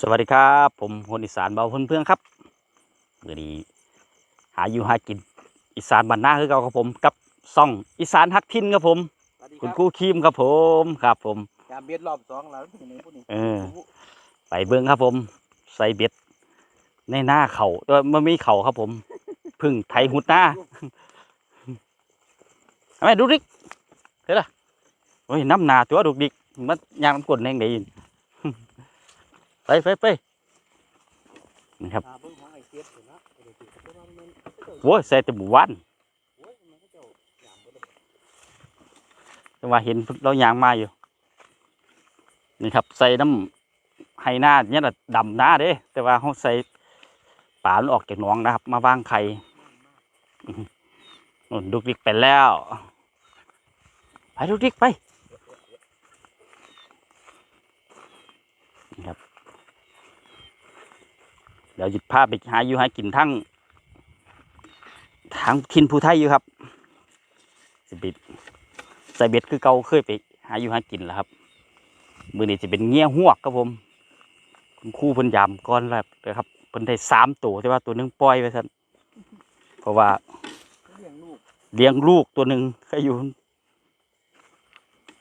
สวัสดีครับ ผมคนอีสานเบาเพื่อนเพื่อนครับมื่อนี้หาอยู่หากินอีสานบ้านนาคือเก่าครับผมกับซ่องอีสานฮักทินครับผมสวัสดีคุณรับครู่คีมครับผมครับผมยามเบ็ดรอบสองแล้วเป็นยังไงพวกนี้เออไปเบิ้งครับผม ใส่เบ็ดในหน้าเขาแตัวามันมีเขาครับผม พึ่งไถหุดหน้าทำไมดูดิกเฮ้ยล่ะโอ้ยน้ำหนาตัวดุกดิกมันยางน้ำกลนแห่งใด ไปไปไปนี่ครับหาเบิ่งของไอ้เสียบเห็นละไอ้เด็กๆก็ว่ามันโอ้ยใส่แต่หมู่บ้านโอ้ยมันจ้ายามเบิดเลยแต่ว่าเห็นเรายางมาอยู่ นี่ครับ ใส่น้ำไฮหน้าเนี่ยนะดำหน้าเด้ แต่ว่าเขาใส่ป่ามันออกจากหนองนะครับ มาวางไข่นู่นดุกดิกไปแล้ว ไปดุกดิกไปนะครับ เดี๋ยวหยุดภาพไปหาอยู่หากินทั้งทางทินภูไทยอยู่ครับสิบิดใส่เบ็ดคือเก่าเคยไปหาอยู่หากินแล้วครับ มือนี้จะเป็นเงี้ยหวกครับผมคุณครู่เพิ่นยามก้อนแล้วนะครับเพิ่นได้สามตัวแต่ว่าตัวหนึงปล่อยไปซั่นเพราะว่าเลี้ยงลูกเลี้ยงลูกตัวหนึ่งแค่อยู่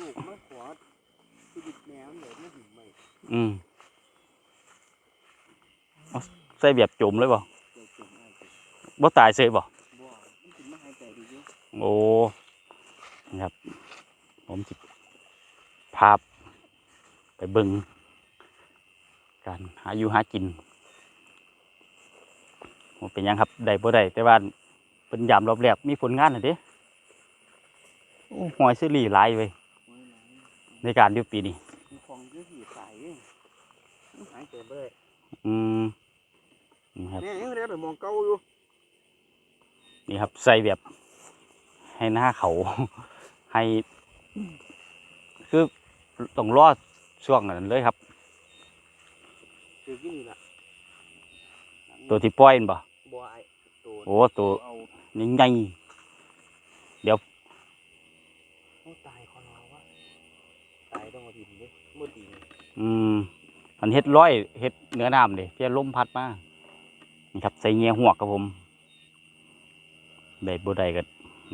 ลูกมาขอชีวิตแมวเลยไม่ถึงไม่อืมเอา ใส่แบบจมเลยบ่เจ้าเก่งไอ้เก่งบ่ตายเสยบ่บ่มันถึงมาหายใจดีอยู่โอ้นะครับ ผมจิพาไปเบิ่งการหาอยู่หากินผมเป็นหยังครับได้บ่ได้แต่ว่าเป็นยามรอบแรกมีผลงานน่ะเด้โอ้หอยซิลี่หลายเว้ยโอ้ยหลายในการอยู่ปีนี้มีของเยอะที่ตายเองมันหายใจบ่ได้อืม นี่ครับเนี่ยยังได้ไปมองเก่าอยู่นี่ครับใส่แบบให้หน้าเขาให้ คือต้องรอดช่วงนั้นเลยครับคือที่นี่ล่ะตัวที่ปล่อยนั่นบ่บ่ไอ้ตัวโอ้ตัวเอานี่ไงเอาตายคนเราวะตายต้องมาดินเด้มืดดีนี่อืมอันเฮ็ดร้อยเฮ็ดเหนือน้ำเด้เพียลมพัดมา นี่ครับใส่เงียหวกครับผมได้บ่ได้ก็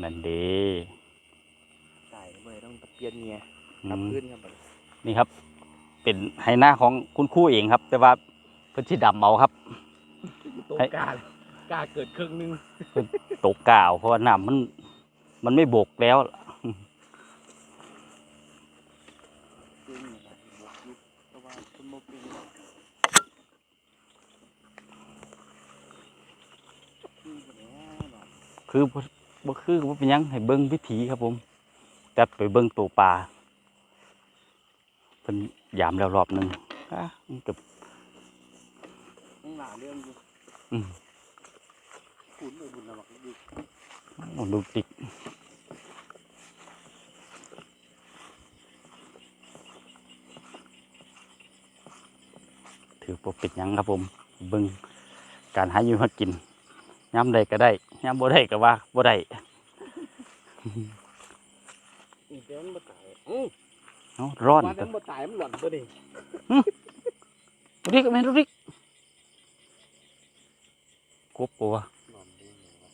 นั่นเด้ตายบ่ได้ต้องตะเพียนเงียอืกลับมพื้นครับบัดนี่ครับ เป็นไหหน้าของคุณครู่เองครับ แต่ว่าเพิ่นสิดำเอาครับตัวให้กากาเกิดครึ่งหนึงตกกาวเพราะว่าน้ำมัน มันไม่บกแล้ว จริงนี่ล่ะบวกอยู่เพราะว่าคนบ่เป็นหรอกอืมบ่ได้หรอก คือบ่บ่คือบ่เป็นหยังให้เบิ่งวิถีครับผมจัดไปเบิ่งตัวปลาเพิ่นยามแล้วรอบหนึงอะมันก็ยังหลาเรื่องอยู่อืมขุนไปบุญระวักดิโอ้ดูติกถือบ่เป็นหยังครับผมเบิ่งการหาอยู่หากิน ยามใดก็ได้ยามบ่ได้ก็ว่าบ่ได้อีกแต่มันบ่ตายอื้อเอ้าร้อนว่าแต่มันบ่ตายมันหล่อนตัวนี้ดูดิแม่นดูดิกบปัวหล่อนดูหน่อยวะ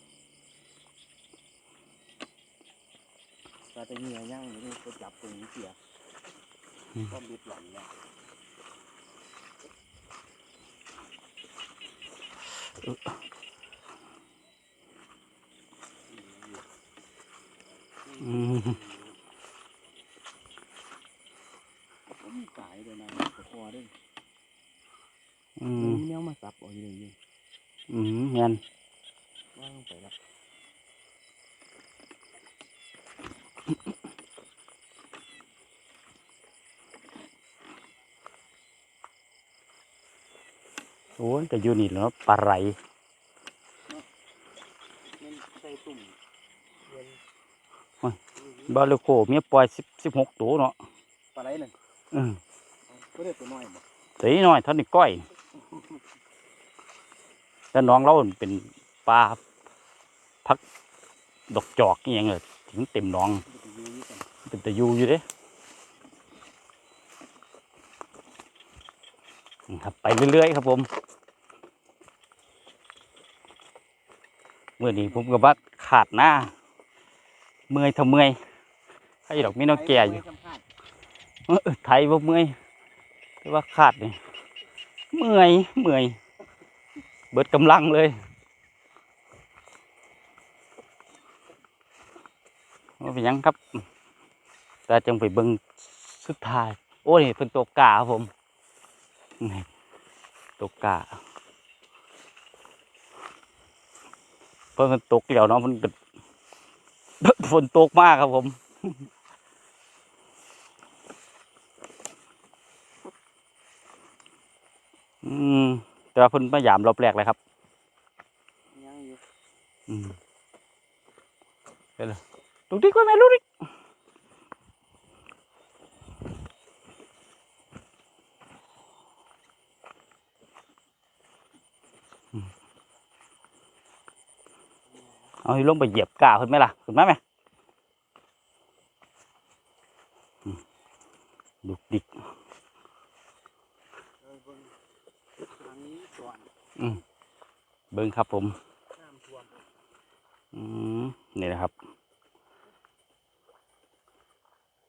ว่าแต่เหงื่อย่างอยู่นี่ก็จับตรงนี้เสียก็บิดหล่อนแล้วอืม ก็มีสายด้วยนะตะคอด้วย อื มั ม นแนวมาสับเอ่อยเลยนี่อืมแม่นว่างไปแล้วโอ้ยก็อยู่นี่แหล้วเนาะปลาไหลมันใส่ตุ่มเย็นบาลูโคเมียปล่อยสิบสิบหกตัวเนาะปลาไหลหนึ่งอืมก็ได้ตัวน้อยบ่ตัวนี้น้อยเท่านี้ก้อย แล้วน้องเราเป็นปลาพักดอกจอกนี่ยังเลยถึงเต็มหน้องเป็นตะยูอยู่เด้ครับไปเรื่อยๆครับผมเมื่อนี้ผมก็ว่าขาดหน้า เมื่อยทำเมื่อยใครดอกมีน้องแก่อยู่ไทยบ่เมื่อยแต่ว่าขาดเนี่ยเมื่อยเมื่อย เบิดกำลังเลยว่าเป็นยังครับแต่จังไปเบิ่งสุดท้าย โอ้นี่เพิ่นตกกาผมนี่ตกกาเพิ่นมันตกแล้วเนาะมันกฝนตกมากครับผมอืม แต่ว่าเพิ่นมายามรอบแรกเลยครับยังอยู่อืมไปเลยลูกดิ๊กว่าแม่ลูกดิ๊กอืมเอาให้ลงไปเหยียบกาขึ้นไหมล่ะขึ้นมาไหมอืมลูกดิ๊ก เออเบิ่งทางนี้ก่อน เบิ้งครับ ผมอืมนี่นะครับ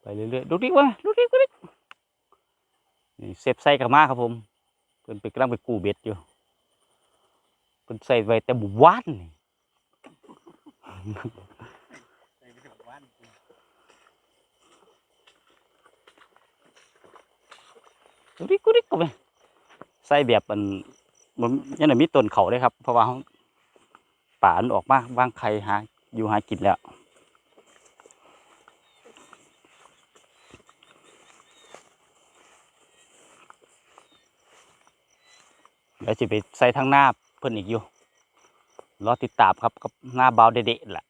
ไปเรื่อยๆดูดิว่าดูดิดูดินี่เซฟไส้กับมาครับผมเพิ่นไปกำลังไปกู้เบ็ดอยู่เพิ่นใส่ไว้แต่บุวานนี่ใส่ไปถึงวันดูดิกูดิกูไปใส่แบบมันมันยังไมีต้นเขาเลยครับ เพราะว่า ป่ามันออกมาวางไข่หาอยู่หากินแล้วเดี๋ยวจะไปใส่ทางหน้าเพิ่อนอีกอยู่ รอติดตามครับกับหน้าเบาเด็ดๆแหละ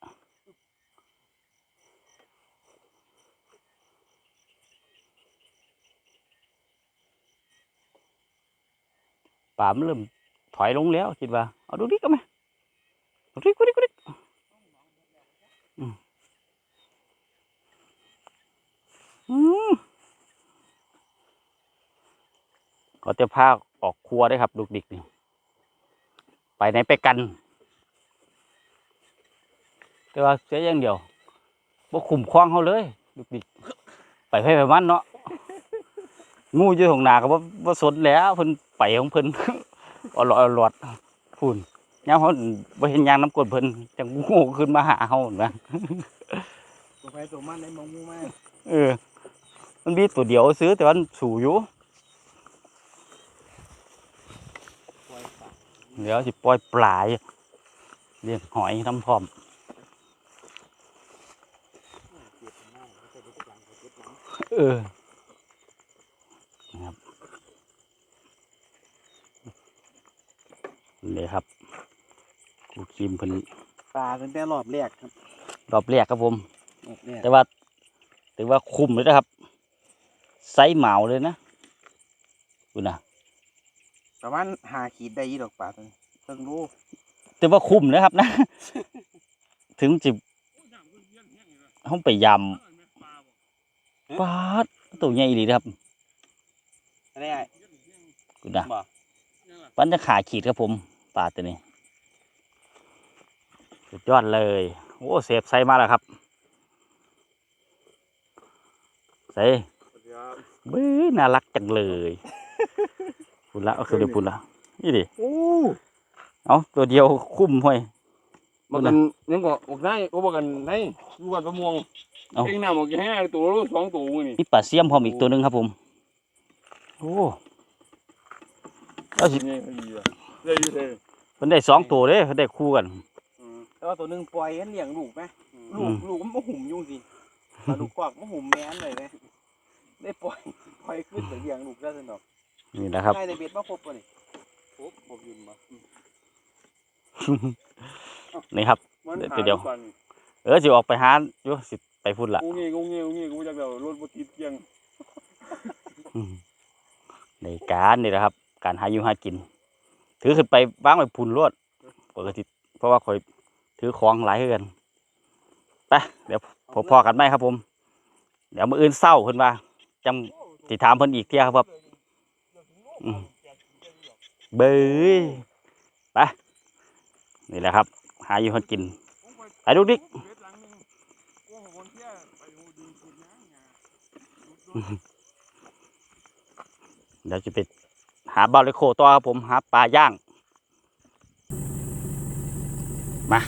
ป่ามันเริ่มถอยลงแล้วคิดว่า เอาดูดิก็ไหม ริกูดิกูดิอืมอืมเขาจะพาออกครัวได้ครับ ลูกดิกนี่ไปไหนไปกัน แต่ว่าเสียอย่างเดียวบ่ขุมคว้างเขาเลย ลูกดิก ไปให้ไปมันเนาะงูอยู่ของนาก็บ่บ่สนแล้วเพิ่นไปของเพิ่นอลอดอลอดพูน ยามเขาบ่เห็นยางน้ำกรดเพิ่นจังงูขึ้นมาหาเฮานะตัวไปตัวมันได้มองมูมาเออ มันมีตัวเดียวซื้อแต่ว่ามันสูอยู่ปล่อยปลาเดี๋ยวสิปล่อยปลาอยู่เลี้ยงหอยทำพร้อมเก็บหน้าแล้วก็เด็ดหลังก็เก็บหลังเออนะครับนี่ครับ ครูคิมเพิ่นปลาตั้งแต่รอบแรกครับรอบแรกครับผม รอบแรกแต่ว่าถือว่าคุ้มเลยนะครับไซส์เหมาเลยนะคุณนะประมาณหาขีดได้ยี่ดอกปลาตัวนี้เพิ่งรู้แต่ว่าคุ้มนะครับนะ ถึงจิบห้องไปยำปาดตัวใหญ่ดีนะครับอะไรไอ้คุณนะบ่ปันจะขาขีดครับผมปลาตัวนี้ สุดยอดเลย โอ้เซฟไซส์มาแล้วครับ ใส่เบ้ยน่ารักจังเลยปุ่นละเอาคือเดี๋ยวปุ่นละนี่ดิโอ้เอาตัวเดียวคุ้มห้วยมากันยังก็บอกได้ก็บอกกันได้ดูกันประมวงเอาเองน่ะบอกให้ตัวรู้สองตัวมื้อนี่มีปลาเสียมพร้อมอีกตัวหนึ่งครับผม โอ้เอาสินี่ดีอะได้อยู่เลยมันได้สองตัวเด้มันได้คู่กัน แต่ว่าตัวหนึงปล่อยให้เลี้ยงลูกไหมลูอืกมลูกมันมาหุ่มอยุ่งสิปลาลูกกวักมาหุ่มแม่นเลยไหมได้ปล่อยปล่อยขึ้นไปเลี้ยงลูกได้สนอกนี่นะครับได้ในเบ็ดมาครบป่ะนี่ครบผมยืนมานี่ครับมันเดี๋ยวเดี๋ยวหาปันเออสิออกไปหาอยู่สิไปพุ่นละกูงี้กูงี้กูงี้กูจะเดี๋ยวรถบ่ติดเกียงอืมในการนี่นะครับ การหาอยู่หากิน ถือขึ้นไปบ้างไปพุ่นรวดปกติเพราะว่าคอย ถือของหลายคือกันไปเดี๋ยวพอพอกันไหมครับผม เดี๋ยวมืออื่นเศร้าขึ้นมาจำติถามเพิ่นอีกเที่ยครับว่าอืมเบยไปนี่แหละครับ หาอยู่หากินไปดูดิเดี๋ยวจะไปหาบาลิโคต่อครับผม หาปลาย่าง มา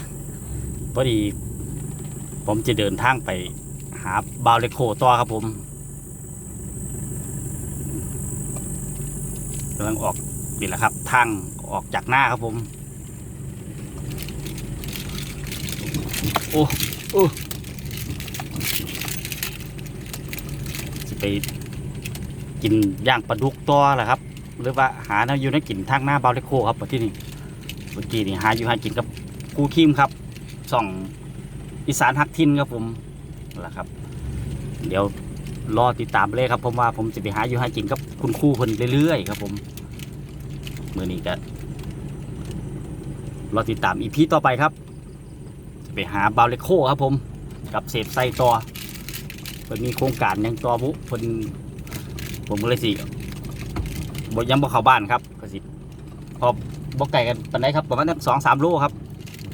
พอดี ผมจะเดินทางไปหาบาเลโคต่อครับผมกำลังออกนี่แหละครับทางออกจากหน้าครับผม โอ้โอ้จะไปกินย่างปลาดุกตัวแหละครับ หรือว่าหาแนวอยู่ในกินทางหน้าบาเลโคครับที่นี่เมื่อกี้นี่หาอยู่หากินกับครูคิมครับ ส่องอีสานฮักทินครับผมนั่ะครับ เดี๋ยวรอติดตามเลยครับผมว่าผมจะไปหาอยู่หากินกับคุณครูคนเรื่อยๆครับผมมือนี้ก็รอติดตามอีพีต่อไปครับ จะไปหาบาเลโคครับผม กับเศษไส้ต่อเพิ่นมีโครงการยังต่อบุเพิ่นผมก็เลยสิบยังบ่เข้าบ้านครับก็สิพอบ่ไก่กันปานใดครับประมาณสองสามโลครับ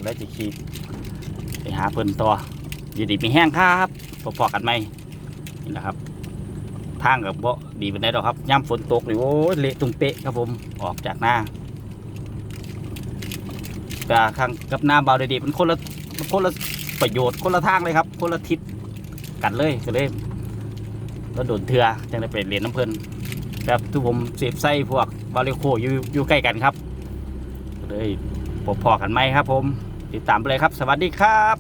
แล้วจะขี่ หาเพิ่นต่ออยู่ดีมีแห้งครับพอๆกันไหมนี่นะครับ ทางกับบ่ดีเป็นไดดอกครับย่ำฝนตกนี่โอ้เละตุ่มเปะครับผมออกจากหน้าแต่ข้างกับหน้าเบาดีๆมันคนละคนละประโยชน์คนละทางเลยครับ คนละทิศกันเลยก็เลยก็โดนเถื่อจังได้ไปเรียนน้ำเพลินแบบทุกผมเสพไส้พวกบาริโคอยู่อยู่ใกล้กันครับก็เลยพอๆกันไหมครับผม ติดตามไปเลยครับ สวัสดีครับ